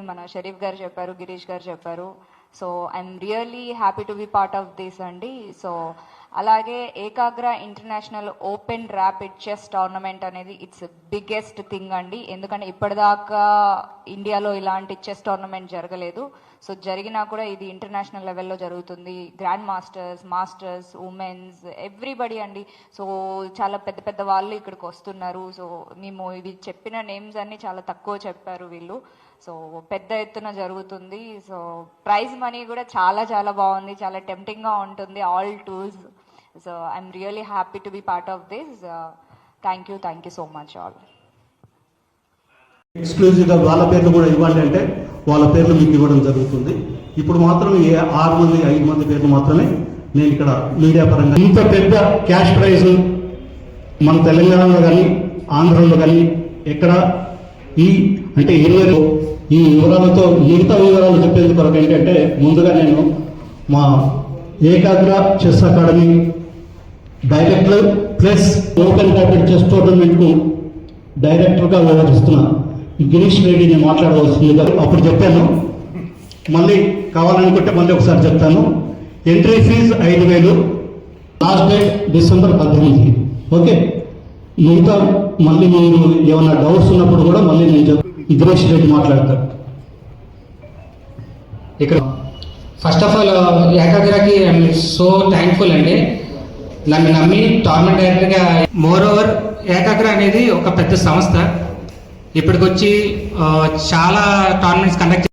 మన షరీఫ్ గారు చెప్పారు గిరీష్ గారు చెప్పారు. So I'm really happy to be part of this అండి. సో అలాగే Ekagra international open rapid chess tournament అనేది ఇట్స్ బిగ్గెస్ట్ థింగ్ అండి. ఎందుకంటే ఇప్పటిదాకా ఇండియాలో ఇలాంటి చెస్ టోర్నమెంట్ జరగలేదు. సో జరిగినా కూడా ఇది ఇంటర్నేషనల్ లెవెల్లో జరుగుతుంది. Grand masters masters women's everybody అండి. సో చాలా పెద్ద పెద్ద వాళ్ళు ఇక్కడికి వస్తున్నారు. సో మేము ఇవి చెప్పిన నేమ్స్ అన్ని చాలా తక్కువ చెప్పారు వీళ్ళు. సో పెద్ద ఎత్తున జరుగుతుంది. సో ప్రైజ్ మనీ కూడా చాలా చాలా బాగుంది. చాలా టెంప్టింగ్గా ఉంటుంది. All tools so I'm really happy to be part of this thank you thank you so much all ఎక్స్క్లూజివ్గా వాళ్ళ పేర్లు కూడా ఇవ్వండి అంటే వాళ్ళ పేర్లు మీకు ఇవ్వడం జరుగుతుంది. ఇప్పుడు మాత్రం ఏ ఆరు మంది ఐదు మంది పేర్లు మాత్రమే నేను ఇక్కడ మీడియా పరంగా ఇంత పెద్ద క్యాష్ ప్రైజ్ మన తెలంగాణలో కానీ ఆంధ్రలో కానీ ఎక్కడ ఈ అంటే ఇరవై ఈ వివరాలతో మిగతా వివరాలు చెప్పేందుకు కొరకు ఏంటంటే ముందుగా నేను మా Ekagra chess academy director plus open rapid chess టోర్నమెంట్కు డైరెక్టర్గా వ్యవహరిస్తున్నాను గిరీష్ రెడ్డిని మాట్లాడవలసిందిగా అప్పుడు చెప్పాను. మళ్ళీ కావాలనుకుంటే మళ్ళీ ఒకసారి చెప్తాను. ఎంట్రీ ఫీజు ఐదు వేలు. లాస్ట్ డేట్ డిసెంబర్ పద్దెనిమిది ఓకే మిగతా మళ్ళీ మీరు ఏమైనా డౌట్స్ ఉన్నప్పుడు కూడా మళ్ళీ నేను చెప్తాను గిరీష్ రెడ్డి మాట్లాడతాను ఇక్కడ ఫస్ట్ ఆఫ్ ఆల్ ఏకాగ్రకి ఐఎమ్ సో థ్యాంక్ఫుల్ అండి. నన్ను నమ్మి టోర్నమెంట్ డైరెక్టర్గా మోర్ ఓవర్ ఏకాగ్ర అనేది ఒక పెద్ద సంస్థ. ఇప్పటికొచ్చి చాలా టోర్నమెంట్స్ కండక్ట్